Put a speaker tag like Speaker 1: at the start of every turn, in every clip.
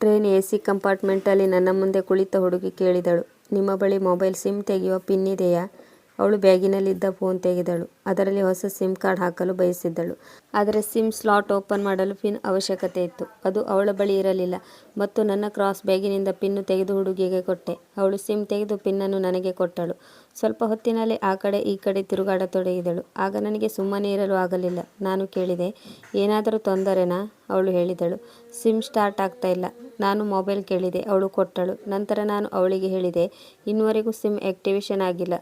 Speaker 1: Train A C ಕಂಪಾರ್ಟ್ಮೆಂಟಲ್ಲಿ ನನ್ನ ಮುಂದೆ ಕುಳಿತ ಹುಡುಗಿ ಕೇಳಿದಳು. ನಿಮ್ಮ ಬಳಿ ಮೊಬೈಲ್ ಸಿಮ್ ತೆಗೆಯುವ ಪಿನ್ ಇದೆಯಾ? ಅವಳು ಬ್ಯಾಗಿನಲ್ಲಿದ್ದ ಫೋನ್ ತೆಗೆದಳು. ಅದರಲ್ಲಿ ಹೊಸ ಸಿಮ್ ಕಾರ್ಡ್ ಹಾಕಲು ಬಯಸಿದ್ದಳು. ಆದರೆ ಸಿಮ್ ಸ್ಲಾಟ್ ಓಪನ್ ಮಾಡಲು ಪಿನ್ ಅವಶ್ಯಕತೆ ಇತ್ತು. ಅದು ಅವಳ ಬಳಿ ಇರಲಿಲ್ಲ. ಮತ್ತು ನನ್ನ ಕ್ರಾಸ್ ಬ್ಯಾಗಿನಿಂದ ಪಿನ್ನು ತೆಗೆದು ಹುಡುಗಿಗೆ ಕೊಟ್ಟೆ. ಅವಳು ಸಿಮ್ ತೆಗೆದು ಪಿನ್ನನ್ನು ನನಗೆ ಕೊಟ್ಟಳು. ಸ್ವಲ್ಪ ಹೊತ್ತಿನಲ್ಲಿ ಆ ಕಡೆ ಈ ಕಡೆ ತಿರುಗಾಡತೊಡಗಿದಳು. ಆಗ ನನಗೆ ಸುಮ್ಮನೆ ಇರಲು ಆಗಲಿಲ್ಲ. ನಾನು ಕೇಳಿದೆ, ಏನಾದರೂ ತೊಂದರೆನಾ? ಅವಳು ಹೇಳಿದಳು, ಸಿಮ್ ಸ್ಟಾರ್ಟ್ ಆಗ್ತಾ ಇಲ್ಲ. ನಾನು ಮೊಬೈಲ್ ಕೇಳಿದೆ ಅವಳು ಕೊಟ್ಟಳು. ನಂತರ ನಾನು ಅವಳಿಗೆ ಹೇಳಿದೆ ಇನ್ನುವರೆಗೂ ಸಿಮ್ ಆಕ್ಟಿವೇಶನ್ ಆಗಿಲ್ಲ.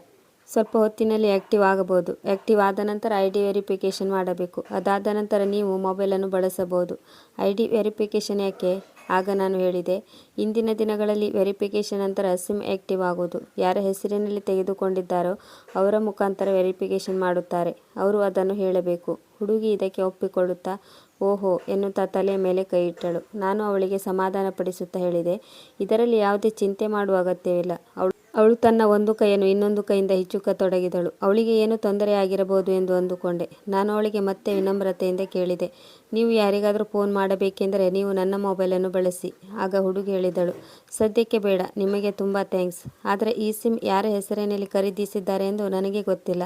Speaker 1: ಸ್ವಲ್ಪ ಹೊತ್ತಿನಲ್ಲಿ ಆ್ಯಕ್ಟಿವ್ ಆಗಬಹುದು. ಆ್ಯಕ್ಟಿವ್ ಆದ ನಂತರ ಐ ಡಿ ವೆರಿಫಿಕೇಷನ್ ಮಾಡಬೇಕು. ಅದಾದ ನಂತರ ನೀವು ಮೊಬೈಲನ್ನು ಬಳಸಬಹುದು. ಐ ಡಿ ವೆರಿಫಿಕೇಷನ್ ಯಾಕೆ? ಆಗ ನಾನು ಹೇಳಿದೆ, ಇಂದಿನ ದಿನಗಳಲ್ಲಿ ವೆರಿಫಿಕೇಷನ್ ನಂತರ ಸಿಮ್ ಆ್ಯಕ್ಟಿವ್ ಆಗುವುದು. ಯಾರ ಹೆಸರಿನಲ್ಲಿ ತೆಗೆದುಕೊಂಡಿದ್ದಾರೋ ಅವರ ಮುಖಾಂತರ ವೆರಿಫಿಕೇಷನ್ ಮಾಡುತ್ತಾರೆ. ಅವರು ಅದನ್ನು ಹೇಳಬೇಕು. ಹುಡುಗಿ ಇದಕ್ಕೆ ಒಪ್ಪಿಕೊಳ್ಳುತ್ತಾ? ಓಹೋ ಎನ್ನುತ್ತಾ ತಲೆಯ ಮೇಲೆ ಕೈ ಇಟ್ಟಳು. ನಾನು ಅವಳಿಗೆ ಸಮಾಧಾನಪಡಿಸುತ್ತಾ ಹೇಳಿದೆ. ಇದರಲ್ಲಿ ಯಾವುದೇ ಚಿಂತೆ ಮಾಡುವ ಅಗತ್ಯವಿಲ್ಲ. ಅವಳು ಅವಳು ತನ್ನ ಒಂದು ಕೈಯನ್ನು ಇನ್ನೊಂದು ಕೈಯಿಂದ ಹಿಚ್ಚುಕತೊಡಗಿದಳು ಅವಳಿಗೆ ಏನು ತೊಂದರೆಯಾಗಿರಬಹುದು ಎಂದು ಅಂದುಕೊಂಡೆ. ನಾನು ಅವಳಿಗೆ ಮತ್ತೆ ವಿನಮ್ರತೆಯಿಂದ ಕೇಳಿದೆ. ನೀವು ಯಾರಿಗಾದರೂ ಫೋನ್ ಮಾಡಬೇಕೆಂದರೆ ನೀವು ನನ್ನ ಮೊಬೈಲನ್ನು ಬಳಸಿ. ಆಗ ಹುಡುಗಿ ಹೇಳಿದಳು, ಸದ್ಯಕ್ಕೆ ಬೇಡ, ನಿಮಗೆ ತುಂಬ ಥ್ಯಾಂಕ್ಸ್. ಆದರೆ ಈ ಸಿಮ್ ಯಾರ ಹೆಸರಿನಲ್ಲಿ ಖರೀದಿಸಿದ್ದಾರೆ ಎಂದು ನನಗೆ ಗೊತ್ತಿಲ್ಲ.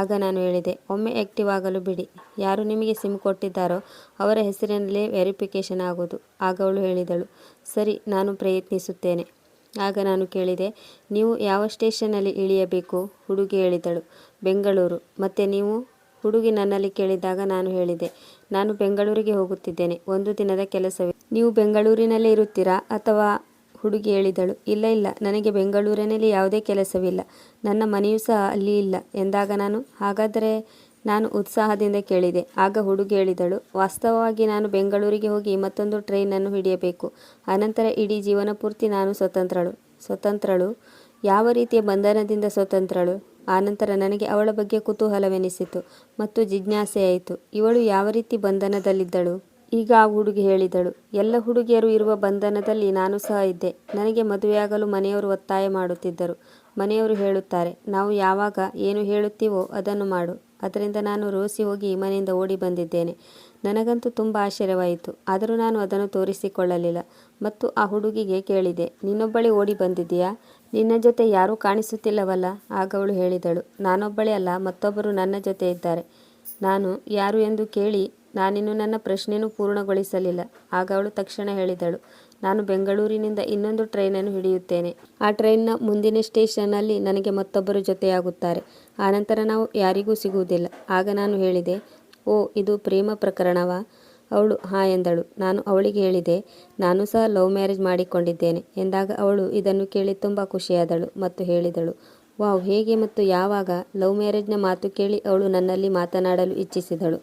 Speaker 1: ಆಗ ನಾನು ಹೇಳಿದೆ, ಒಮ್ಮೆ ಆ್ಯಕ್ಟಿವ್ ಆಗಲು ಬಿಡಿ. ಯಾರು ನಿಮಗೆ ಸಿಮ್ ಕೊಟ್ಟಿದ್ದಾರೋ ಅವರ ಹೆಸರಿನಲ್ಲೇ ವೆರಿಫಿಕೇಷನ್ ಆಗೋದು. ಆಗ ಅವಳು ಹೇಳಿದಳು, ಸರಿ, ನಾನು ಪ್ರಯತ್ನಿಸುತ್ತೇನೆ. ಆಗ ನಾನು ಕೇಳಿದೆ, ನೀವು ಯಾವ ಸ್ಟೇಷನಲ್ಲಿ ಇಳಿಯಬೇಕು? ಹುಡುಗಿ ಹೇಳಿದಳು, ಬೆಂಗಳೂರು. ಮತ್ತು ನೀವು? ಹುಡುಗಿ ನನ್ನಲ್ಲಿ ಕೇಳಿದಾಗ ನಾನು ಹೇಳಿದೆ, ನಾನು ಬೆಂಗಳೂರಿಗೆ ಹೋಗುತ್ತಿದ್ದೇನೆ, ಒಂದು ದಿನದ ಕೆಲಸವೇ. ನೀವು ಬೆಂಗಳೂರಿನಲ್ಲೇ ಇರುತ್ತೀರಾ? ಅಥವಾ? ಹುಡುಗಿ ಹೇಳಿದಳು, ಇಲ್ಲ ಇಲ್ಲ, ನನಗೆ ಬೆಂಗಳೂರಿನಲ್ಲಿ ಯಾವುದೇ ಕೆಲಸವಿಲ್ಲ, ನನ್ನ ಮನೆಯೂ ಸಹ ಅಲ್ಲಿ ಇಲ್ಲ ಎಂದಾಗ ನಾನು, ಹಾಗಾದರೆ ನಾನು ಉತ್ಸಾಹದಿಂದ ಕೇಳಿದೆ. ಆಗ ಹುಡುಗಿ ಹೇಳಿದಳು, ವಾಸ್ತವವಾಗಿ ನಾನು ಬೆಂಗಳೂರಿಗೆ ಹೋಗಿ ಮತ್ತೊಂದು ಟ್ರೈನನ್ನು ಹಿಡಿಯಬೇಕು. ಅನಂತರ ಇಡೀ ಜೀವನ ಪೂರ್ತಿ ನಾನು ಸ್ವತಂತ್ರಳು. ಸ್ವತಂತ್ರಳು? ಯಾವ ರೀತಿಯ ಬಂಧನದಿಂದ ಸ್ವತಂತ್ರಳು? ಆನಂತರ ನನಗೆ ಅವಳ ಬಗ್ಗೆ ಕುತೂಹಲವೆನಿಸಿತು ಮತ್ತು ಜಿಜ್ಞಾಸೆಯಾಯಿತು ಇವಳು ಯಾವ ರೀತಿ ಬಂಧನದಲ್ಲಿದ್ದಳು? ಈಗ ಆ ಹುಡುಗಿ ಹೇಳಿದಳು, ಎಲ್ಲ ಹುಡುಗಿಯರು ಇರುವ ಬಂಧನದಲ್ಲಿ ನಾನು ಸಹ ಇದ್ದೆ. ನನಗೆ ಮದುವೆಯಾಗಲು ಮನೆಯವರು ಒತ್ತಾಯ ಮಾಡುತ್ತಿದ್ದರು. ಮನೆಯವರು ಹೇಳುತ್ತಾರೆ, ನಾವು ಯಾವಾಗ ಏನು ಹೇಳುತ್ತೀವೋ ಅದನ್ನು ಮಾಡು. ಅದರಿಂದ ನಾನು ರೋಸಿ ಹೋಗಿ ಮನೆಯಿಂದ ಓಡಿ ಬಂದಿದ್ದೇನೆ. ನನಗಂತೂ ತುಂಬ ಆಶ್ಚರ್ಯವಾಯಿತು. ಆದರೂ ನಾನು ಅದನ್ನು ತೋರಿಸಿಕೊಳ್ಳಲಿಲ್ಲ. ಮತ್ತು ಆ ಹುಡುಗಿಗೆ ಕೇಳಿದೆ ನಿನ್ನೊಬ್ಬಳೇ ಓಡಿ ಬಂದಿದ್ದೀಯಾ? ನಿನ್ನ ಜೊತೆ ಯಾರೂ ಕಾಣಿಸುತ್ತಿಲ್ಲವಲ್ಲ? ಆಗ ಅವಳು ಹೇಳಿದಳು, ನಾನೊಬ್ಬಳೇ ಅಲ್ಲ, ಮತ್ತೊಬ್ಬರು ನನ್ನ ಜೊತೆ ಇದ್ದಾರೆ. ನಾನು ಯಾರು ಎಂದು ಕೇಳಿ ನಾನಿನ್ನು ನನ್ನ ಪ್ರಶ್ನೆಯನ್ನು ಪೂರ್ಣಗೊಳಿಸಲಿಲ್ಲ. ಆಗ ಅವಳು ತಕ್ಷಣ ಹೇಳಿದಳು, ನಾನು ಬೆಂಗಳೂರಿನಿಂದ ಇನ್ನೊಂದು ಟ್ರೈನನ್ನು ಹಿಡಿಯುತ್ತೇನೆ. ಆ ಟ್ರೈನ್ನ ಮುಂದಿನ ಸ್ಟೇಷನ್ನಲ್ಲಿ ನನಗೆ ಮತ್ತೊಬ್ಬರು ಜೊತೆಯಾಗುತ್ತಾರೆ. ಆನಂತರ ನಾವು ಯಾರಿಗೂ ಸಿಗುವುದಿಲ್ಲ. ಆಗ ನಾನು ಹೇಳಿದೆ, ಓ, ಇದು ಪ್ರೇಮ ಪ್ರಕರಣವಾ? ಅವಳು, ಹಾಂ ಎಂದಳು. ನಾನು ಅವಳಿಗೆ ಹೇಳಿದೆ, ನಾನು ಸಹ ಲವ್ ಮ್ಯಾರೇಜ್ ಮಾಡಿಕೊಂಡಿದ್ದೇನೆ. ಎಂದಾಗ ಅವಳು ಇದನ್ನು ಕೇಳಿ ತುಂಬ ಖುಷಿಯಾದಳು ಮತ್ತು ಹೇಳಿದಳು, ವಾವ್, ಹೇಗೆ ಮತ್ತು ಯಾವಾಗ? ಲವ್ ಮ್ಯಾರೇಜ್ನ ಮಾತು ಕೇಳಿ ಅವಳು ನನ್ನಲ್ಲಿ ಮಾತನಾಡಲು ಇಚ್ಛಿಸಿದಳು.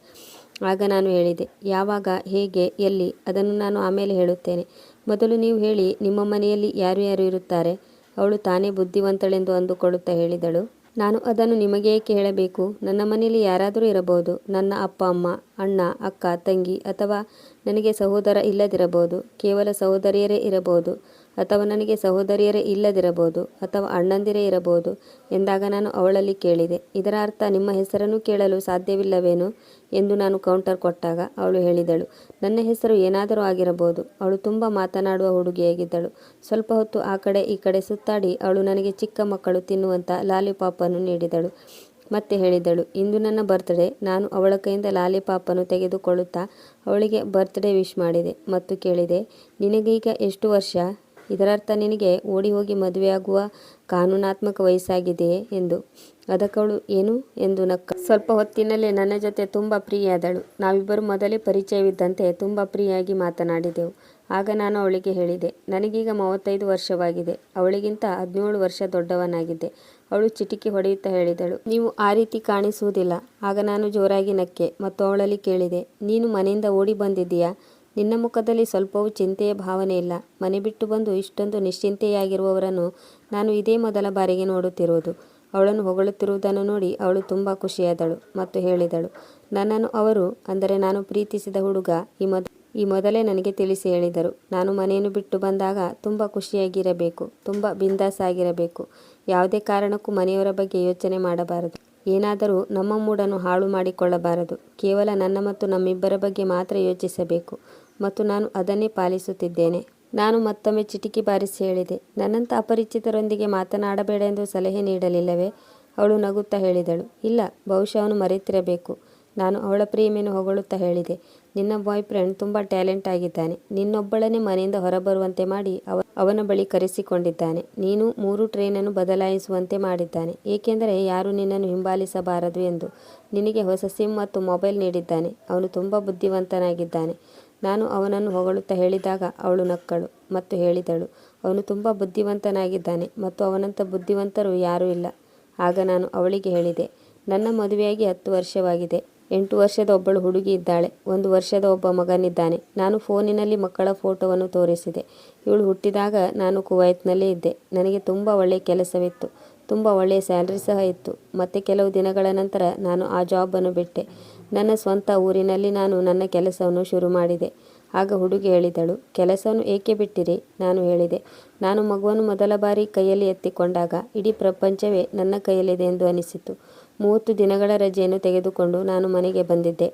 Speaker 1: ಆಗ ನಾನು ಹೇಳಿದೆ, ಯಾವಾಗ, ಹೇಗೆ, ಎಲ್ಲಿ? ಅದನ್ನು ನಾನು ಆಮೇಲೆ ಹೇಳುತ್ತೇನೆ. ಮೊದಲು ನೀವು ಹೇಳಿ, ನಿಮ್ಮ ಮನೆಯಲ್ಲಿ ಯಾರು ಯಾರು ಇರುತ್ತಾರೆ? ಅವಳು ತಾನೇ ಬುದ್ಧಿವಂತಳೆಂದು ಅಂದುಕೊಳ್ಳುತ್ತಾ ಹೇಳಿದಳು. ನಾನು ಅದನ್ನು ನಿಮಗೆ ಏಕೆ ಹೇಳಬೇಕು? ನನ್ನ ಮನೆಯಲ್ಲಿ ಯಾರಾದರೂ ಇರಬಹುದು? ನನ್ನ ಅಪ್ಪ, ಅಮ್ಮ, ಅಣ್ಣ, ಅಕ್ಕ, ತಂಗಿ ಅಥವಾ ನನಗೆ ಸಹೋದರ ಇಲ್ಲದಿರಬಹುದು? ಕೇವಲ ಸಹೋದರಿಯರೇ ಇರಬಹುದು? ಅಥವಾ ನನಗೆ ಸಹೋದರಿಯರೇ ಇಲ್ಲದಿರಬಹುದು? ಅಥವಾ ಅಣ್ಣಂದಿರೇ ಇರಬಹುದು? ಎಂದಾಗ ನಾನು ಅವಳಲ್ಲಿ ಕೇಳಿದೆ. ಇದರ ಅರ್ಥ, ನಿಮ್ಮ ಹೆಸರನ್ನು ಕೇಳಲು ಸಾಧ್ಯವಿಲ್ಲವೇನು? ಎಂದು ನಾನು ಕೌಂಟರ್ ಕೊಟ್ಟಾಗ ಅವಳು ಹೇಳಿದಳು. ನನ್ನ ಹೆಸರು ಏನಾದರೂ ಆಗಿರಬಹುದು. ಅವಳು ತುಂಬ ಮಾತನಾಡುವ ಹುಡುಗಿಯಾಗಿದ್ದಳು. ಸ್ವಲ್ಪ ಹೊತ್ತು ಆ ಕಡೆ ಈ ಕಡೆ ಸುತ್ತಾಡಿ ಅವಳು ನನಗೆ ಚಿಕ್ಕ ಮಕ್ಕಳು ತಿನ್ನುವಂಥ ಲಾಲಿಪಾಪನ್ನು ನೀಡಿದಳು. ಮತ್ತೆ ಹೇಳಿದಳು, ಇಂದು ನನ್ನ ಬರ್ತ್ಡೇ ನಾನು ಅವಳ ಕೈಯಿಂದ ಲಾಲಿಪಾಪನ್ನು ತೆಗೆದುಕೊಳ್ಳುತ್ತಾ ಅವಳಿಗೆ ಬರ್ತ್ಡೇ ವಿಶ್ ಮಾಡಿದೆ ಮತ್ತು ಕೇಳಿದೆ, ನಿನಗೀಗ ಎಷ್ಟು ವರ್ಷ? ಇದರರ್ಥ ನಿನಗೆ ಓಡಿ ಹೋಗಿ ಮದುವೆಯಾಗುವ ಕಾನೂನಾತ್ಮಕ ವಯಸ್ಸಾಗಿದೆಯೇ? ಎಂದು. ಅದಕ್ಕವಳು ಏನು ಎಂದು ನಕ್ಕ. ಸ್ವಲ್ಪ ಹೊತ್ತಿನಲ್ಲೇ ನನ್ನ ಜೊತೆ ತುಂಬ ಪ್ರಿಯಾದಳು. ನಾವಿಬ್ಬರು ಮೊದಲೇ ಪರಿಚಯವಿದ್ದಂತೆ ತುಂಬ ಪ್ರಿಯಾಗಿ ಮಾತನಾಡಿದೆವು. ಆಗ ನಾನು ಅವಳಿಗೆ ಹೇಳಿದೆ, ನನಗೀಗ ಮೂವತ್ತೈದು ವರ್ಷವಾಗಿದೆ. ಅವಳಿಗಿಂತ ಹದಿನೇಳು ವರ್ಷ ದೊಡ್ಡವನಾಗಿದ್ದೆ. ಅವಳು ಚಿಟಿಕಿ ಹೊಡೆಯುತ್ತಾ ಹೇಳಿದಳು. ನೀವು ಆ ರೀತಿ ಕಾಣಿಸುವುದಿಲ್ಲ. ಆಗ ನಾನು ಜೋರಾಗಿ ನಕ್ಕೆ ಮತ್ತು ಅವಳಲ್ಲಿ ಕೇಳಿದೆ, ನೀನು ಮನೆಯಿಂದ ಓಡಿ ಬಂದಿದ್ದೀಯಾ? ನಿನ್ನ ಮುಖದಲ್ಲಿ ಸ್ವಲ್ಪವೂ ಚಿಂತೆಯ ಭಾವನೆ ಇಲ್ಲ. ಮನೆ ಬಿಟ್ಟು ಬಂದು ಇಷ್ಟೊಂದು ನಿಶ್ಚಿಂತೆಯಾಗಿರುವವರನ್ನು ನಾನು ಇದೇ ಮೊದಲ ಬಾರಿಗೆ ನೋಡುತ್ತಿರುವುದು. ಅವಳನ್ನು ಹೊಗಳುತ್ತಿರುವುದನ್ನು ನೋಡಿ ಅವಳು ತುಂಬ ಖುಷಿಯಾದಳು ಮತ್ತು ಹೇಳಿದಳು, ನನ್ನನ್ನು ಅವರು, ಅಂದರೆ ನಾನು ಪ್ರೀತಿಸಿದ ಹುಡುಗ, ಈ ಮೊದ, ಈ ಮೊದಲೇ ನನಗೆ ತಿಳಿಸಿ ಹೇಳಿದರು. ನಾನು ಮನೆಯನ್ನು ಬಿಟ್ಟು ಬಂದಾಗ ತುಂಬ ಖುಷಿಯಾಗಿರಬೇಕು, ತುಂಬ ಬಿಂದಾಸಾಗಿರಬೇಕು. ಯಾವುದೇ ಕಾರಣಕ್ಕೂ ಮನೆಯವರ ಬಗ್ಗೆ ಯೋಚನೆ ಮಾಡಬಾರದು. ಏನಾದರೂ ನಮ್ಮ ಮೂಡನ್ನು ಹಾಳು ಮಾಡಿಕೊಳ್ಳಬಾರದು. ಕೇವಲ ನನ್ನ ಮತ್ತು ನಮ್ಮಿಬ್ಬರ ಬಗ್ಗೆ ಮಾತ್ರ ಯೋಚಿಸಬೇಕು. ಮತ್ತು ನಾನು ಅದನ್ನೇ ಪಾಲಿಸುತ್ತಿದ್ದೇನೆ. ನಾನು ಮತ್ತೊಮ್ಮೆ ಚಿಟಿಕಿ ಬಾರಿಸಿ ಹೇಳಿದೆ. ನನ್ನಂಥ ಅಪರಿಚಿತರೊಂದಿಗೆ ಮಾತನಾಡಬೇಡ ಎಂದು ಸಲಹೆ ನೀಡಲಿಲ್ಲವೇ? ಅವಳು ನಗುತ್ತಾ ಹೇಳಿದಳು. ಇಲ್ಲ, ಬಹುಶಃ ಅವನು ಮರೆತಿರಬೇಕು. ನಾನು ಅವಳ ಪ್ರೇಮಿಯನ್ನು ಹೊಗಳುತ್ತಾ ಹೇಳಿದೆ. ನಿನ್ನ ಬಾಯ್ ಫ್ರೆಂಡ್ ತುಂಬ ಟ್ಯಾಲೆಂಟ್ ಆಗಿದ್ದಾನೆ. ನಿನ್ನೊಬ್ಬಳನೇ ಮನೆಯಿಂದ ಹೊರಬರುವಂತೆ ಮಾಡಿ ಅವ, ಅವನ ಬಳಿ ಕರೆಸಿಕೊಂಡಿದ್ದಾನೆ. ನೀನು ಮೂರು ಟ್ರೈನನ್ನು ಬದಲಾಯಿಸುವಂತೆ ಮಾಡಿದ್ದಾನೆ. ಏಕೆಂದರೆ ಯಾರು ನಿನ್ನನ್ನು ಹಿಂಬಾಲಿಸಬಾರದು ಎಂದು ನಿನಗೆ ಹೊಸ ಸಿಮ್ ಮತ್ತು ಮೊಬೈಲ್ ನೀಡಿದ್ದಾನೆ. ಅವನು ತುಂಬ ಬುದ್ಧಿವಂತನಾಗಿದ್ದಾನೆ. ನಾನು ಅವನನ್ನು ಹೊಗಳುತ್ತಾ ಹೇಳಿದಾಗ ಅವಳು ನಕ್ಕಳು ಮತ್ತು ಹೇಳಿದಳು, ಅವನು ತುಂಬ ಬುದ್ಧಿವಂತನಾಗಿದ್ದಾನೆ ಮತ್ತು ಅವನಂಥ ಬುದ್ಧಿವಂತರು ಯಾರೂ ಇಲ್ಲ. ಆಗ ನಾನು ಅವಳಿಗೆ ಹೇಳಿದೆ, ನನ್ನ ಮದುವೆಯಾಗಿ ಹತ್ತು ವರ್ಷವಾಗಿದೆ, ಎಂಟು ವರ್ಷದ ಒಬ್ಬಳು ಹುಡುಗಿ ಇದ್ದಾಳೆ, ಒಂದು ವರ್ಷದ ಒಬ್ಬ ಮಗನಿದ್ದಾನೆ. ನಾನು ಫೋನಿನಲ್ಲಿ ಮಕ್ಕಳ ಫೋಟೋವನ್ನು ತೋರಿಸಿದೆ, ಇವಳು ಹುಟ್ಟಿದಾಗ ನಾನು ಕುವೈತ್ನಲ್ಲೇ ಇದ್ದೆ, ನನಗೆ ತುಂಬ ಒಳ್ಳೆಯ ಕೆಲಸವಿತ್ತು, ತುಂಬ ಒಳ್ಳೆಯ ಸ್ಯಾಲ್ರಿ ಸಹ ಇತ್ತು, ಮತ್ತು ಕೆಲವು ದಿನಗಳ ನಂತರ ನಾನು ಆ ಜಾಬನ್ನು ಬಿಟ್ಟೆ. ನನ್ನ ಸ್ವಂತ ಊರಿನಲ್ಲಿ ನಾನು ನನ್ನ ಕೆಲಸವನ್ನು ಶುರು ಮಾಡಿದೆ. ಆಗ ಹುಡುಗಿ ಹೇಳಿದಳು, ಕೆಲಸವನ್ನು ಏಕೆ ಬಿಟ್ಟಿರಿ? ನಾನು ಹೇಳಿದೆ, ನಾನು ಮಗುವನ್ನು ಮೊದಲ ಬಾರಿ ಕೈಯಲ್ಲಿ ಎತ್ತಿಕೊಂಡಾಗ ಇಡೀ ಪ್ರಪಂಚವೇ ನನ್ನ ಕೈಯಲ್ಲಿದೆ ಎಂದು ಅನಿಸಿತು. ಮೂವತ್ತು ದಿನಗಳ ರಜೆಯನ್ನು ತೆಗೆದುಕೊಂಡು ನಾನು ಮನೆಗೆ ಬಂದಿದ್ದೆ.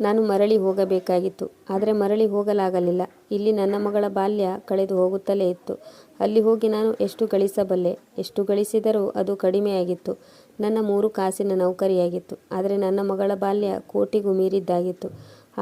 Speaker 1: ನಾನು ಮರಳಿ ಹೋಗಬೇಕಾಗಿತ್ತು, ಆದರೆ ಮರಳಿ ಹೋಗಲಾಗಲಿಲ್ಲ. ಇಲ್ಲಿ ನನ್ನ ಮಗಳ ಬಾಲ್ಯ ಕಳೆದು ಹೋಗುತ್ತಲೇ ಇತ್ತು. ಅಲ್ಲಿ ಹೋಗಿ ನಾನು ಎಷ್ಟು ಗಳಿಸಬಲ್ಲೆ? ಎಷ್ಟು ಗಳಿಸಿದರೂ ಅದು ಕಡಿಮೆಯಾಗಿತ್ತು. ನನ್ನ ಮೂರು ಕಾಸಿನ ನೌಕರಿಯಾಗಿತ್ತು. ಆದರೆ ನನ್ನ ಮಗಳ ಬಾಲ್ಯ ಕೋಟಿಗೂ ಮೀರಿದ್ದಾಗಿತ್ತು.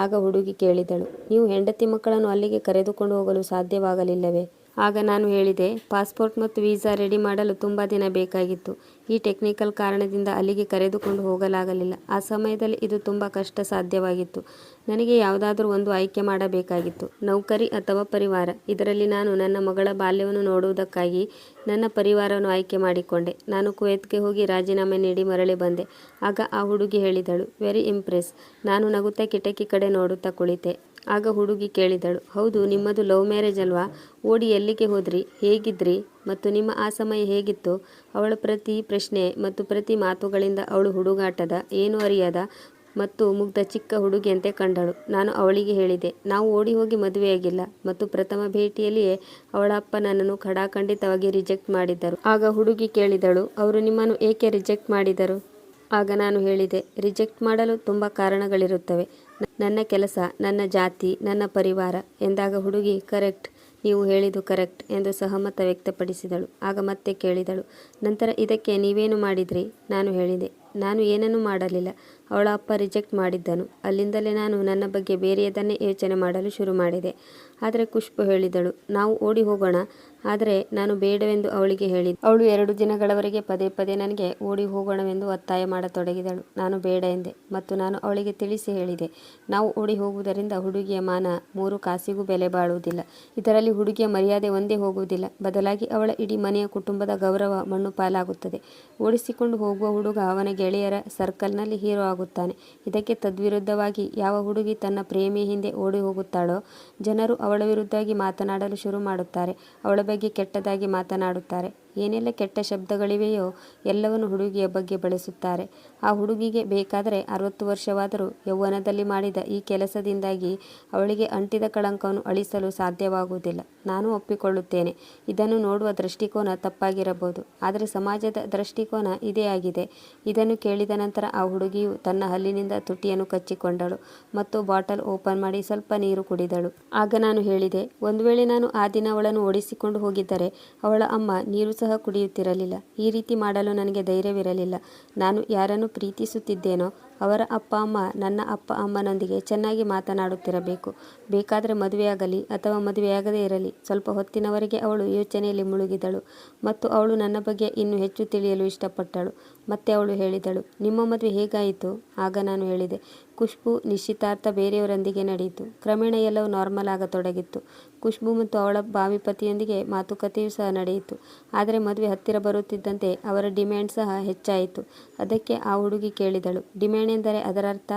Speaker 1: ಆಗ ಹುಡುಗಿ ಕೇಳಿದಳು, ನೀವು ಹೆಂಡತಿ ಮಕ್ಕಳನ್ನು ಅಲ್ಲಿಗೆ ಕರೆದುಕೊಂಡು ಹೋಗಲು ಸಾಧ್ಯವಾಗಲಿಲ್ಲವೇ? ಆಗ ನಾನು ಹೇಳಿದೆ, ಪಾಸ್ಪೋರ್ಟ್ ಮತ್ತು ವೀಸಾ ರೆಡಿ ಮಾಡಲು ತುಂಬ ದಿನ ಬೇಕಾಗಿತ್ತು. ಈ ಟೆಕ್ನಿಕಲ್ ಕಾರಣದಿಂದ ಅಲ್ಲಿಗೆ ಕರೆದುಕೊಂಡು ಹೋಗಲಾಗಲಿಲ್ಲ. ಆ ಸಮಯದಲ್ಲಿ ಇದು ತುಂಬ ಕಷ್ಟ ಸಾಧ್ಯವಾಗಿತ್ತು ನನಗೆ ಯಾವುದಾದ್ರೂ ಒಂದು ಆಯ್ಕೆ ಮಾಡಬೇಕಾಗಿತ್ತು. ನೌಕರಿ ಅಥವಾ ಪರಿವಾರ. ಇದರಲ್ಲಿ ನಾನು ನನ್ನ ಮಗಳ ಬಾಲ್ಯವನ್ನು ನೋಡುವುದಕ್ಕಾಗಿ ನನ್ನ ಪರಿವಾರವನ್ನು ಆಯ್ಕೆ ಮಾಡಿಕೊಂಡೆ. ನಾನು ಕುವೈತ್ಗೆ ಹೋಗಿ ರಾಜೀನಾಮೆ ನೀಡಿ ಮರಳಿ ಬಂದೆ. ಆಗ ಆ ಹುಡುಗಿ ಹೇಳಿದಳು ವೆರಿ ಇಂಪ್ರೆಸ್ ನಾನು ನಗುತ್ತಾ ಕಿಟಕಿ ಕಡೆ ನೋಡುತ್ತಾ ಕುಳಿತೆ. ಆಗ ಹುಡುಗಿ ಕೇಳಿದಳು, ಹೌದು, ನಿಮ್ಮದು ಲವ್ ಮ್ಯಾರೇಜ್ ಅಲ್ವಾ? ಓಡಿ ಎಲ್ಲಿಗೆ ಹೋದ್ರಿ? ಹೇಗಿದ್ರಿ? ಮತ್ತು ನಿಮ್ಮ ಆ ಸಮಯ ಹೇಗಿತ್ತು? ಅವಳ ಪ್ರತಿ ಪ್ರಶ್ನೆ ಮತ್ತು ಪ್ರತಿ ಮಾತುಗಳಿಂದ ಅವಳು ಹುಡುಗಾಟದ, ಏನು ಅರಿಯದ? ಮತ್ತು ಮುಗ್ಧ ಚಿಕ್ಕ ಹುಡುಗಿಯಂತೆ ಕಂಡಳು. ನಾನು ಅವಳಿಗೆ ಹೇಳಿದೆ, ನಾವು ಓಡಿ ಹೋಗಿ ಮದುವೆಯಾಗಿಲ್ಲ ಮತ್ತು ಪ್ರಥಮ ಭೇಟಿಯಲ್ಲಿಯೇ ಅವಳ ಅಪ್ಪ ನನ್ನನ್ನು ಖಡಾಖಂಡಿತವಾಗಿ ರಿಜೆಕ್ಟ್ ಮಾಡಿದ್ದರು. ಆಗ ಹುಡುಗಿ ಕೇಳಿದಳು, ಅವರು ನಿಮ್ಮನ್ನು ಏಕೆ ರಿಜೆಕ್ಟ್ ಮಾಡಿದರು? ಆಗ ನಾನು ಹೇಳಿದೆ, ರಿಜೆಕ್ಟ್ ಮಾಡಲು ತುಂಬ ಕಾರಣಗಳಿರುತ್ತವೆ. ನನ್ನ ಕೆಲಸ, ನನ್ನ ಜಾತಿ, ನನ್ನ ಪರಿವಾರ ಎಂದಾಗ ಹುಡುಗಿ, ಕರೆಕ್ಟ್, ನೀವು ಹೇಳಿದ್ದು ಕರೆಕ್ಟ್ ಎಂದು ಸಹಮತ ವ್ಯಕ್ತಪಡಿಸಿದಳು. ಆಗ ಮತ್ತೆ ಕೇಳಿದಳು, ನಂತರ ಇದಕ್ಕೆ ನೀವೇನು ಮಾಡಿದ್ರಿ? ನಾನು ಹೇಳಿದೆ, ನಾನು ಏನನ್ನೂ ಮಾಡಲಿಲ್ಲ. ಅವಳ ಅಪ್ಪ ರಿಜೆಕ್ಟ್ ಮಾಡಿದ್ದನು. ಅಲ್ಲಿಂದಲೇ ನಾನು ನನ್ನ ಬಗ್ಗೆ ಬೇರೆಯದನ್ನೇ ಯೋಚನೆ ಮಾಡಲು ಶುರು ಮಾಡಿದೆ. ಆದರೆ ಖುಷ್ಬು ಹೇಳಿದಳು, ನಾವು ಓಡಿ ಹೋಗೋಣ. ಆದರೆ ನಾನು ಬೇಡವೆಂದು ಅವಳಿಗೆ ಹೇಳಿದೆ ಅವಳು ಎರಡು ದಿನಗಳವರೆಗೆ ಪದೇ ಪದೇ ನನಗೆ ಓಡಿ ಹೋಗೋಣವೆಂದು ಒತ್ತಾಯ ಮಾಡತೊಡಗಿದಳು. ನಾನು ಬೇಡ ಎಂದೆ. ಮತ್ತು ನಾನು ಅವಳಿಗೆ ತಿಳಿಸಿ ಹೇಳಿದೆ, ನಾವು ಓಡಿ ಹೋಗುವುದರಿಂದ ಹುಡುಗಿಯ ಮಾನ ಮೂರು ಕಾಸಿಗೂ ಬೆಲೆ ಬಾಳುವುದಿಲ್ಲ. ಇದರಲ್ಲಿ ಹುಡುಗಿಯ ಮರ್ಯಾದೆ ಒಂದೇ ಹೋಗುವುದಿಲ್ಲ. ಬದಲಾಗಿ ಅವಳ ಇಡೀ ಮನೆಯ ಕುಟುಂಬದ ಗೌರವ ಮಣ್ಣು ಪಾಲಾಗುತ್ತದೆ. ಓಡಿಸಿಕೊಂಡು ಹೋಗುವ ಹುಡುಗ ಅವನ ಗೆಳೆಯರ ಸರ್ಕಲ್ನಲ್ಲಿ ಹೀರೋ ಆಗುತ್ತಾನೆ ಇದಕ್ಕೆ ತದ್ವಿರುದ್ಧವಾಗಿ ಯಾವ ಹುಡುಗಿ ತನ್ನ ಪ್ರೇಮಿ ಹಿಂದೆ ಓಡಿ ಹೋಗುತ್ತಾಳೋ, ಜನರು ಅವಳ ವಿರುದ್ಧವಾಗಿ ಮಾತನಾಡಲು ಶುರು ಮಾಡುತ್ತಾರೆ. ಅವಳ ಬಗ್ಗೆ ಕೆಟ್ಟದಾಗಿ ಮಾತನಾಡುತ್ತಾರೆ. ಏನೆಲ್ಲ ಕೆಟ್ಟ ಶಬ್ದಗಳಿವೆಯೋ ಎಲ್ಲವನ್ನು ಹುಡುಗಿಯ ಬಗ್ಗೆ ಬಳಸುತ್ತಾರೆ. ಆ ಹುಡುಗಿಗೆ ಬೇಕಾದರೆ ಅರವತ್ತು ವರ್ಷವಾದರೂ ಯೌವನದಲ್ಲಿ ಮಾಡಿದ ಈ ಕೆಲಸದಿಂದಾಗಿ ಅವಳಿಗೆ ಅಂಟಿದ ಕಳಂಕವನ್ನು ಅಳಿಸಲು ಸಾಧ್ಯವಾಗುವುದಿಲ್ಲ. ನಾನು ಒಪ್ಪಿಕೊಳ್ಳುತ್ತೇನೆ. ಇದನ್ನು ನೋಡುವ ದೃಷ್ಟಿಕೋನ ತಪ್ಪಾಗಿರಬಹುದು. ಆದರೆ ಸಮಾಜದ ದೃಷ್ಟಿಕೋನ ಇದೇ ಆಗಿದೆ. ಇದನ್ನು ಕೇಳಿದ ನಂತರ ಆ ಹುಡುಗಿಯು ತನ್ನ ಹಲ್ಲಿನಿಂದ ತುಟಿಯನ್ನು ಕಚ್ಚಿಕೊಂಡಳು ಮತ್ತು ಬಾಟಲ್ ಓಪನ್ ಮಾಡಿ ಸ್ವಲ್ಪ ನೀರು ಕುಡಿದಳು. ಆಗ ನಾನು ಹೇಳಿದೆ, ಒಂದು ವೇಳೆ ನಾನು ಆ ದಿನ ಅವಳನ್ನು ಓಡಿಸಿಕೊಂಡು ಹೋಗಿದ್ದರೆ ಅವಳ ಅಮ್ಮ ನೀರು ಸಹ ಕುಡಿಯುತ್ತಿರಲಿಲ್ಲ. ಈ ರೀತಿ ಮಾಡಲು ನನಗೆ ಧೈರ್ಯವಿರಲಿಲ್ಲ. ನಾನು ಯಾರನ್ನು ಪ್ರೀತಿಸುತ್ತಿದ್ದೇನೋ ಅವರ ಅಪ್ಪ ಅಮ್ಮ ನನ್ನ ಅಪ್ಪ ಅಮ್ಮನೊಂದಿಗೆ ಚೆನ್ನಾಗಿ ಮಾತನಾಡುತ್ತಿರಬೇಕು. ಬೇಕಾದರೆ ಮದುವೆಯಾಗಲಿ ಅಥವಾ ಮದುವೆಯಾಗದೇ ಇರಲಿ, ಸ್ವಲ್ಪ ಹೊತ್ತಿನವರೆಗೆ ಅವಳು ಯೋಚನೆಯಲ್ಲಿ ಮುಳುಗಿದಳು ಮತ್ತು ಅವಳು ನನ್ನ ಬಗ್ಗೆ ಇನ್ನೂ ಹೆಚ್ಚು ತಿಳಿಯಲು ಇಷ್ಟಪಟ್ಟಳು. ಮತ್ತೆ ಅವಳು ಹೇಳಿದಳು, ನಿಮ್ಮ ಮದುವೆ ಹೇಗಾಯಿತು? ಆಗ ನಾನು ಹೇಳಿದೆ ಖುಷ್ಬು ನಿಶ್ಚಿತಾರ್ಥ ಬೇರೆಯವರೊಂದಿಗೆ ನಡೆಯಿತು. ಕ್ರಮೇಣ ಎಲ್ಲವೂ ನಾರ್ಮಲ್ ಆಗತೊಡಗಿತ್ತು ಖುಷ್ಬು ಮತ್ತು ಅವಳ ಭಾವಿ ಪತಿಯೊಂದಿಗೆ ಮಾತುಕತೆಯೂ ಸಹ ನಡೆಯಿತು. ಆದರೆ ಮದುವೆ ಹತ್ತಿರ ಬರುತ್ತಿದ್ದಂತೆ ಅವರ ಡಿಮ್ಯಾಂಡ್ ಸಹ ಹೆಚ್ಚಾಯಿತು. ಅದಕ್ಕೆ ಆ ಹುಡುಗಿ ಕೇಳಿದಳು, ಡಿಮ್ಯಾಂಡ್ ಎಂದರೆ ಅದರ ಅರ್ಥ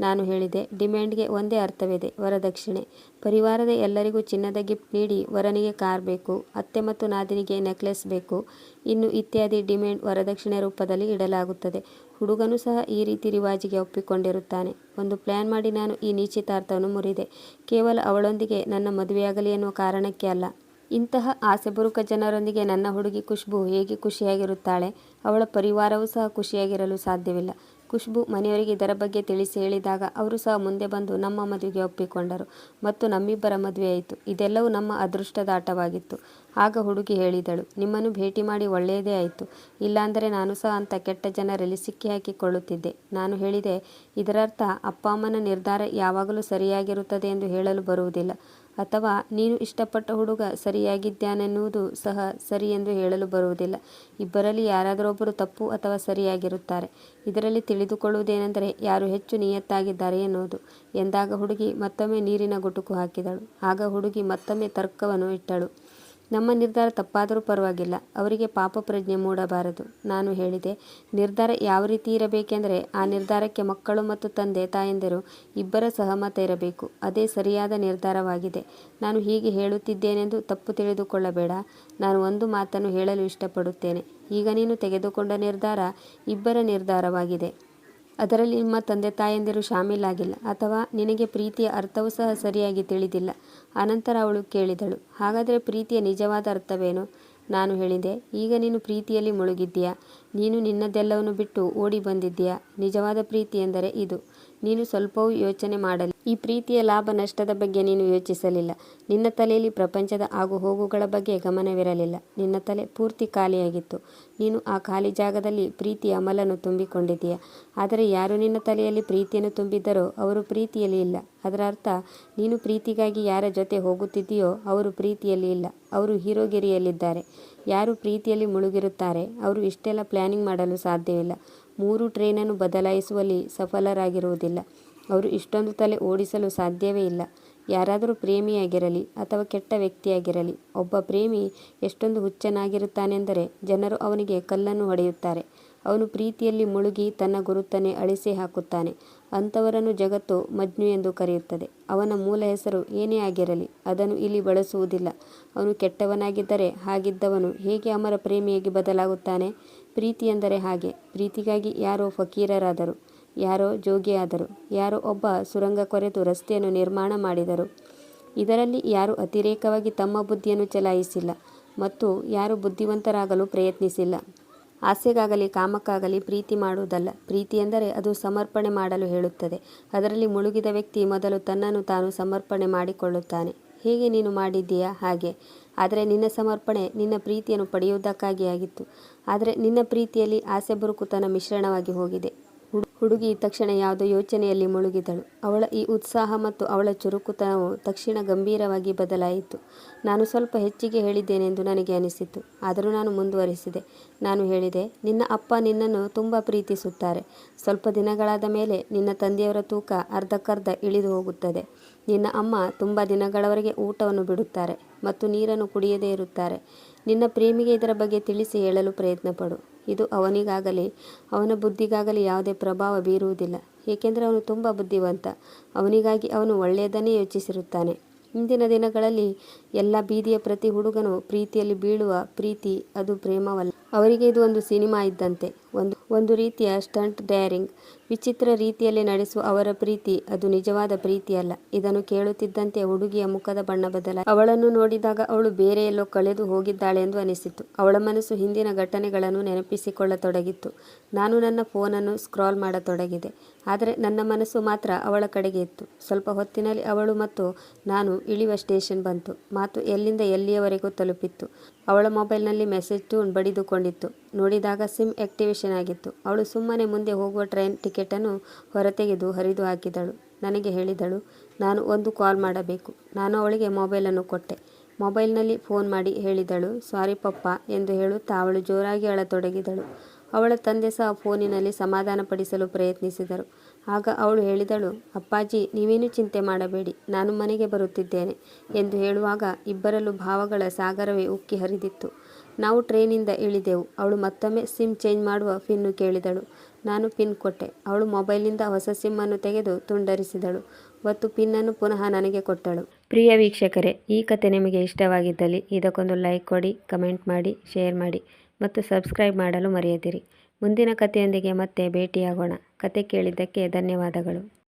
Speaker 1: ನಾನು ಹೇಳಿದೆ, ಡಿಮ್ಯಾಂಡ್ಗೆ ಒಂದೇ ಅರ್ಥವಿದೆ, ವರದಕ್ಷಿಣೆ. ಪರಿವಾರದ ಎಲ್ಲರಿಗೂ ಚಿನ್ನದ ಗಿಫ್ಟ್ ನೀಡಿ ವರನಿಗೆ ಕಾರ್ ಬೇಕು, ಅತ್ತೆ ಮತ್ತು ನಾದಿನಿಗೆ ನೆಕ್ಲೆಸ್ ಬೇಕು. ಇನ್ನು ಇತ್ಯಾದಿ ಡಿಮ್ಯಾಂಡ್ ವರದಕ್ಷಿಣೆ ರೂಪದಲ್ಲಿ ಇಡಲಾಗುತ್ತದೆ. ಹುಡುಗನು ಸಹ ಈ ರೀತಿ ರಿವಾಜಿಗೆ ಒಪ್ಪಿಕೊಂಡಿರುತ್ತಾನೆ. ಒಂದು ಪ್ಲ್ಯಾನ್ ಮಾಡಿ ನಾನು ಈ ನಿಶ್ಚಿತಾರ್ಥವನ್ನು ಮುರಿದೆ. ಕೇವಲ ಅವಳೊಂದಿಗೆ ನನ್ನ ಮದುವೆಯಾಗಲಿ ಎನ್ನುವ ಕಾರಣಕ್ಕೆ ಅಲ್ಲ. ಇಂತಹ ಆಸೆಬುರುಕ ಜನರೊಂದಿಗೆ ನನ್ನ ಹುಡುಗಿ ಖುಷ್ಬು ಹೇಗೆ ಖುಷಿಯಾಗಿರುತ್ತಾಳೆ, ಅವಳ ಪರಿವಾರವೂ ಸಹ ಖುಷಿಯಾಗಿರಲು ಸಾಧ್ಯವಿಲ್ಲ. ಖುಷ್ಬು ಮನೆಯವರಿಗೆ ಇದರ ಬಗ್ಗೆ ತಿಳಿಸಿ ಹೇಳಿದಾಗ ಅವರು ಸಹ ಮುಂದೆ ಬಂದು ನಮ್ಮ ಮದುವೆಗೆ ಒಪ್ಪಿಕೊಂಡರು ಮತ್ತು ನಮ್ಮಿಬ್ಬರ ಮದುವೆಯಾಯಿತು ಇದೆಲ್ಲವೂ ನಮ್ಮ ಅದೃಷ್ಟದ ಆಟವಾಗಿತ್ತು. ಆಗ ಹುಡುಗಿ ಹೇಳಿದಳು, ನಿಮ್ಮನ್ನು ಭೇಟಿ ಮಾಡಿ ಒಳ್ಳೆಯದೇ ಆಯಿತು. ಇಲ್ಲಾಂದರೆ ನಾನು ಸಹ ಅಂಥ ಕೆಟ್ಟ ಜನರಲ್ಲಿ ಸಿಕ್ಕಿ ಹಾಕಿಕೊಳ್ಳುತ್ತಿದ್ದೆ. ನಾನು ಹೇಳಿದೆ, ಇದರರ್ಥ ಅಪ್ಪ ಅಮ್ಮನ ನಿರ್ಧಾರ ಯಾವಾಗಲೂ ಸರಿಯಾಗಿರುತ್ತದೆ ಎಂದು ಹೇಳಲು ಬರುವುದಿಲ್ಲ. ಅಥವಾ ನೀನು ಇಷ್ಟಪಟ್ಟ ಹುಡುಗ ಸರಿಯಾಗಿದ್ದಾನೆನ್ನುವುದು ಸಹ ಸರಿ ಎಂದು ಹೇಳಲು ಬರುವುದಿಲ್ಲ. ಇಬ್ಬರಲ್ಲಿ ಯಾರಾದರೊಬ್ಬರು ತಪ್ಪು ಅಥವಾ ಸರಿಯಾಗಿರುತ್ತಾರೆ. ಇದರಲ್ಲಿ ತಿಳಿದುಕೊಳ್ಳುವುದೇನೆಂದರೆ ಯಾರು ಹೆಚ್ಚು ನಿಯತ್ತಾಗಿದ್ದಾರೆ ಎನ್ನುವುದು. ಎಂದಾಗ ಹುಡುಗಿ ಮತ್ತೊಮ್ಮೆ ನೀರಿನ ಗುಟುಕು ಹಾಕಿದಳು. ಆಗ ಹುಡುಗಿ ಮತ್ತೊಮ್ಮೆ ತರ್ಕವನ್ನು ಇಟ್ಟಳು. ನಮ್ಮ ನಿರ್ಧಾರ ತಪ್ಪಾದರೂ ಪರವಾಗಿಲ್ಲ. ಅವರಿಗೆ ಪಾಪ ಪ್ರಜ್ಞೆ ಮೂಡಬಾರದು. ನಾನು ಹೇಳಿದೆ, ನಿರ್ಧಾರ ಯಾವ ರೀತಿ ಇರಬೇಕೆಂದರೆ ಆ ನಿರ್ಧಾರಕ್ಕೆ ಮಕ್ಕಳು ಮತ್ತು ತಂದೆ, ತಾಯಂದಿರು ಇಬ್ಬರ ಸಹಮತ ಇರಬೇಕು. ಅದೇ ಸರಿಯಾದ ನಿರ್ಧಾರವಾಗಿದೆ. ನಾನು ಹೀಗೆ ಹೇಳುತ್ತಿದ್ದೇನೆಂದು ತಪ್ಪು ತಿಳಿದುಕೊಳ್ಳಬೇಡ. ನಾನು ಒಂದು ಮಾತನ್ನು ಹೇಳಲು ಇಷ್ಟಪಡುತ್ತೇನೆ. ಈಗ ನೀನು ತೆಗೆದುಕೊಂಡ ನಿರ್ಧಾರ ಇಬ್ಬರ ನಿರ್ಧಾರವಾಗಿದೆ. ಅದರಲ್ಲಿ ನಿಮ್ಮ ತಂದೆ ತಾಯಂದಿರು ಶಾಮೀಲಾಗಿಲ್ಲ ಅಥವಾ ನಿನಗೆ ಪ್ರೀತಿಯ ಅರ್ಥವೂ ಸಹ ಸರಿಯಾಗಿ ತಿಳಿದಿಲ್ಲ. ಅನಂತರ ಅವಳು ಕೇಳಿದಳು, ಹಾಗಾದರೆ ಪ್ರೀತಿಯ ನಿಜವಾದ ಅರ್ಥವೇನು? ನಾನು ಹೇಳಿದೆ, ಈಗ ನೀನು ಪ್ರೀತಿಯಲ್ಲಿ ಮುಳುಗಿದ್ದೀಯಾ? ನೀನು ನಿನ್ನದೆಲ್ಲವನ್ನು ಬಿಟ್ಟು ಓಡಿ ಬಂದಿದ್ದೀಯಾ? ನಿಜವಾದ ಪ್ರೀತಿ ಎಂದರೆ ಇದು. ನೀನು ಸ್ವಲ್ಪವೂ ಯೋಚನೆ ಮಾಡಲಿ. ಈ ಪ್ರೀತಿಯ ಲಾಭ ನಷ್ಟದ ಬಗ್ಗೆ ನೀನು ಯೋಚಿಸಲಿಲ್ಲ. ನಿನ್ನ ತಲೆಯಲ್ಲಿ ಪ್ರಪಂಚದ ಆಗು ಹೋಗುಗಳ ಬಗ್ಗೆ ಗಮನವಿರಲಿಲ್ಲ. ನಿನ್ನ ತಲೆ ಪೂರ್ತಿ ಖಾಲಿಯಾಗಿತ್ತು. ನೀನು ಆ ಖಾಲಿ ಜಾಗದಲ್ಲಿ ಪ್ರೀತಿಯ ಅಮಲನ್ನು ತುಂಬಿಕೊಂಡಿದ್ದೀಯ? ಆದರೆ ಯಾರು ನಿನ್ನ ತಲೆಯಲ್ಲಿ ಪ್ರೀತಿಯನ್ನು ತುಂಬಿದ್ದರೋ ಅವರು ಪ್ರೀತಿಯಲ್ಲಿ ಇಲ್ಲ. ಅದರ ಅರ್ಥ, ನೀನು ಪ್ರೀತಿಗಾಗಿ ಯಾರ ಜೊತೆ ಹೋಗುತ್ತಿದ್ದೀಯೋ ಅವರು ಪ್ರೀತಿಯಲ್ಲಿ ಇಲ್ಲ. ಅವರು ಹೀರೋಗಿರಿಯಲ್ಲಿದ್ದಾರೆ. ಯಾರು ಪ್ರೀತಿಯಲ್ಲಿ ಮುಳುಗಿರುತ್ತಾರೆ, ಅವರು ಇಷ್ಟೆಲ್ಲ ಪ್ಲ್ಯಾನಿಂಗ್ ಮಾಡಲು ಸಾಧ್ಯವಿಲ್ಲ. ಮೂರು ಟ್ರೈನನ್ನು ಬದಲಾಯಿಸುವಲ್ಲಿ ಸಫಲರಾಗಿರುವುದಿಲ್ಲ. ಅವರು ಇಷ್ಟೊಂದು ತಲೆ ಓಡಿಸಲು ಸಾಧ್ಯವೇ ಇಲ್ಲ. ಯಾರಾದರೂ ಪ್ರೇಮಿಯಾಗಿರಲಿ ಅಥವಾ ಕೆಟ್ಟ ವ್ಯಕ್ತಿಯಾಗಿರಲಿ, ಒಬ್ಬ ಪ್ರೇಮಿ ಎಷ್ಟೊಂದು ಹುಚ್ಚನಾಗಿರುತ್ತಾನೆಂದರೆ ಜನರು ಅವನಿಗೆ ಕಲ್ಲನ್ನು ಹೊಡೆಯುತ್ತಾರೆ. ಅವನು ಪ್ರೀತಿಯಲ್ಲಿ ಮುಳುಗಿ ತನ್ನ ಗುರುತನ್ನೇ ಅಳಿಸಿ ಹಾಕುತ್ತಾನೆ. ಅಂಥವರನ್ನು ಜಗತ್ತು ಮಜ್ನು ಎಂದು ಕರೆಯುತ್ತದೆ. ಅವನ ಮೂಲ ಹೆಸರು ಏನೇ ಆಗಿರಲಿ, ಅದನ್ನು ಇಲ್ಲಿ ಬಳಸುವುದಿಲ್ಲ. ಅವನು ಕೆಟ್ಟವನಾಗಿದ್ದರೆ ಹಾಗಿದ್ದವನು ಹೇಗೆ ಅಮರ ಪ್ರೇಮಿಯಾಗಿ ಬದಲಾಗುತ್ತಾನೆ? ಪ್ರೀತಿ ಎಂದರೆ ಹಾಗೆ. ಪ್ರೀತಿಗಾಗಿ ಯಾರೋ ಫಕೀರರಾದರು, ಯಾರೋ ಜೋಗಿಯಾದರು, ಯಾರೋ ಒಬ್ಬ ಸುರಂಗ ಕೊರೆದು ರಸ್ತೆಯನ್ನು ನಿರ್ಮಾಣ ಮಾಡಿದರು. ಇದರಲ್ಲಿ ಯಾರು ಅತಿರೇಕವಾಗಿ ತಮ್ಮ ಬುದ್ಧಿಯನ್ನು ಚಲಾಯಿಸಿಲ್ಲ ಮತ್ತು ಯಾರು ಬುದ್ಧಿವಂತರಾಗಲು ಪ್ರಯತ್ನಿಸಿಲ್ಲ. ಆಸೆಗಾಗಲಿ, ಕಾಮಕ್ಕಾಗಲಿ ಪ್ರೀತಿ ಮಾಡುವುದಲ್ಲ. ಪ್ರೀತಿ ಎಂದರೆ ಅದು ಸಮರ್ಪಣೆ ಮಾಡಲು ಹೇಳುತ್ತದೆ. ಅದರಲ್ಲಿ ಮುಳುಗಿದ ವ್ಯಕ್ತಿ ಮೊದಲು ತನ್ನನ್ನು ತಾನು ಸಮರ್ಪಣೆ ಮಾಡಿಕೊಳ್ಳುತ್ತಾನೆ. ಹೇಗೆ ನೀನು ಮಾಡಿದ್ದೀಯಾ? ಹಾಗೆ. ಆದರೆ ನಿನ್ನ ಸಮರ್ಪಣೆ ನಿನ್ನ ಪ್ರೀತಿಯನ್ನು ಪಡೆಯುವುದಕ್ಕಾಗಿ ಆಗಿತ್ತು. ಆದರೆ ನಿನ್ನ ಪ್ರೀತಿಯಲ್ಲಿ ಆಸೆ ಬುರುಕುತನ ಮಿಶ್ರಣವಾಗಿ ಹೋಗಿದೆ. ಹುಡುಗಿ ತಕ್ಷಣ ಯಾವುದೋ ಯೋಚನೆಯಲ್ಲಿ ಮುಳುಗಿದಳು. ಅವಳ ಈ ಉತ್ಸಾಹ ಮತ್ತು ಅವಳ ಚುರುಕುತನವು ತಕ್ಷಣ ಗಂಭೀರವಾಗಿ ಬದಲಾಯಿತು. ನಾನು ಸ್ವಲ್ಪ ಹೆಚ್ಚಿಗೆ ಹೇಳಿದ್ದೇನೆಂದು ನನಗೆ ಅನಿಸಿತು. ಆದರೂ ನಾನು ಮುಂದುವರಿಸಿದೆ. ನಾನು ಹೇಳಿದೆ, ನಿನ್ನ ಅಪ್ಪ ನಿನ್ನನ್ನು ತುಂಬ ಪ್ರೀತಿಸುತ್ತಾರೆ. ಸ್ವಲ್ಪ ದಿನಗಳಾದ ಮೇಲೆ ನಿನ್ನ ತಂದೆಯವರ ತೂಕ ಅರ್ಧಕ್ಕರ್ಧ ಇಳಿದು ಹೋಗುತ್ತದೆ. ನಿನ್ನ ಅಮ್ಮ ತುಂಬ ದಿನಗಳವರೆಗೆ ಊಟವನ್ನು ಬಿಡುತ್ತಾರೆ ಮತ್ತು ನೀರನ್ನು ಕುಡಿಯದೇ ಇರುತ್ತಾರೆ. ನಿನ್ನ ಪ್ರೇಮಿಗೆ ಇದರ ಬಗ್ಗೆ ತಿಳಿಸಿ ಹೇಳಲು ಪ್ರಯತ್ನಪಡು. ಇದು ಅವನಿಗಾಗಲಿ, ಅವನ ಬುದ್ಧಿಗಾಗಲಿ ಯಾವುದೇ ಪ್ರಭಾವ ಬೀರುವುದಿಲ್ಲ. ಏಕೆಂದರೆ ಅವನು ತುಂಬ ಬುದ್ಧಿವಂತ. ಅವನಿಗಾಗಿ ಅವನು ಒಳ್ಳೆಯದನ್ನೇ ಯೋಚಿಸಿರುತ್ತಾನೆ. ಇಂದಿನ ದಿನಗಳಲ್ಲಿ ಎಲ್ಲ ಬೀದಿಯ ಪ್ರತಿ ಹುಡುಗನು ಪ್ರೀತಿಯಲ್ಲಿ ಬೀಳುವ ಪ್ರೀತಿ ಅದು ಪ್ರೇಮವಲ್ಲ. ಅವರಿಗೆ ಇದು ಒಂದು ಸಿನಿಮಾ ಇದ್ದಂತೆ. ಒಂದು ಒಂದು ರೀತಿಯ ಸ್ಟಂಟ್ ಡ್ಯಾರಿಂಗ್ ವಿಚಿತ್ರ ರೀತಿಯಲ್ಲಿ ನಡೆಸುವ ಅವರ ಪ್ರೀತಿ, ಅದು ನಿಜವಾದ ಪ್ರೀತಿಯಲ್ಲ ಇದನ್ನು ಕೇಳುತ್ತಿದ್ದಂತೆ ಹುಡುಗಿಯ ಮುಖದ ಬಣ್ಣ ಬದಲ ಅವಳನ್ನು ನೋಡಿದಾಗ ಅವಳು ಬೇರೆ ಎಲ್ಲೋ ಕಳೆದು ಹೋಗಿದ್ದಾಳೆ ಎಂದು ಅನಿಸಿತು. ಅವಳ ಮನಸ್ಸು ಹಿಂದಿನ ಘಟನೆಗಳನ್ನು ನೆನಪಿಸಿಕೊಳ್ಳತೊಡಗಿತ್ತು. ನಾನು ನನ್ನ ಫೋನನ್ನು ಸ್ಕ್ರಾಲ್ ಮಾಡತೊಡಗಿದೆ. ಆದರೆ ನನ್ನ ಮನಸ್ಸು ಮಾತ್ರ ಅವಳ ಕಡೆಗೆ ಇತ್ತು. ಸ್ವಲ್ಪ ಹೊತ್ತಿನಲ್ಲಿ ಅವಳು ಮತ್ತು ನಾನು ಇಳಿಯುವ ಸ್ಟೇಷನ್ ಬಂತು. ಮಾತು ಎಲ್ಲಿಂದ ಎಲ್ಲಿಯವರೆಗೂ ತಲುಪಿತ್ತು. ಅವಳ ಮೊಬೈಲ್ನಲ್ಲಿ ಮೆಸೇಜ್ ಟೂನ್ ಬಡಿದುಕೊಂಡಿತ್ತು. ನೋಡಿದಾಗ ಸಿಮ್ ಆಕ್ಟಿವೇಶನ್ ಆಗಿತ್ತು. ಅವಳು ಸುಮ್ಮನೆ ಮುಂದೆ ಹೋಗುವ ಟ್ರೈನ್ ಟಿಕೆಟನ್ನು ಹೊರತೆಗೆದು ಹರಿದು ಹಾಕಿದಳು. ನನಗೆ ಹೇಳಿದಳು, ನಾನು ಒಂದು ಕಾಲ್ ಮಾಡಬೇಕು. ನಾನು ಅವಳಿಗೆ ಮೊಬೈಲನ್ನು ಕೊಟ್ಟೆ. ಮೊಬೈಲ್ನಲ್ಲಿ ಫೋನ್ ಮಾಡಿ ಹೇಳಿದಳು, ಸಾರಿ ಪಪ್ಪ ಎಂದು ಹೇಳುತ್ತಾ ಅವಳು ಜೋರಾಗಿ ಅಳತೊಡಗಿದಳು. ಅವಳ ತಂದೆ ಸಹ ಫೋನಿನಲ್ಲಿ ಸಮಾಧಾನಪಡಿಸಲು ಪ್ರಯತ್ನಿಸಿದರು. ಆಗ ಅವಳು ಹೇಳಿದಳು, ಅಪ್ಪಾಜಿ, ನೀವೇನು ಚಿಂತೆ ಮಾಡಬೇಡಿ. ನಾನು ಮನೆಗೆ ಬರುತ್ತಿದ್ದೇನೆ ಎಂದು ಹೇಳುವಾಗ ಇಬ್ಬರಲ್ಲೂ ಭಾವಗಳ ಸಾಗರವೇ ಉಕ್ಕಿ ಹರಿದಿತ್ತು. ನಾವು ಟ್ರೈನಿಂದ ಇಳಿದೆವು. ಅವಳು ಮತ್ತೊಮ್ಮೆ ಸಿಮ್ ಚೇಂಜ್ ಮಾಡುವ ಪಿನ್ನು ಕೇಳಿದಳು. ನಾನು ಪಿನ್ ಕೊಟ್ಟೆ. ಅವಳು ಮೊಬೈಲಿಂದ ಹೊಸ ಸಿಮ್ಮನ್ನು ತೆಗೆದು ತುಂಡರಿಸಿದಳು. ಮತ್ತು ಪಿನ್ನನ್ನು ಪುನಃ ನನಗೆ ಕೊಟ್ಟಳು. ಪ್ರಿಯ ವೀಕ್ಷಕರೇ, ಈ ಕತೆ ನಿಮಗೆ ಇಷ್ಟವಾಗಿದ್ದಲ್ಲಿ ಇದಕ್ಕೊಂದು ಲೈಕ್ ಕೊಡಿ, ಕಮೆಂಟ್ ಮಾಡಿ, ಶೇರ್ ಮಾಡಿ ಮತ್ತು ಸಬ್ಸ್ಕ್ರೈಬ್ ಮಾಡಲು ಮರೆಯದಿರಿ. ಮುಂದಿನ ಕಥೆಯೊಂದಿಗೆ ಮತ್ತೆ ಭೇಟಿಯಾಗೋಣ. ಕತೆ ಕೇಳಿದ್ದಕ್ಕೆ ಧನ್ಯವಾದಗಳು.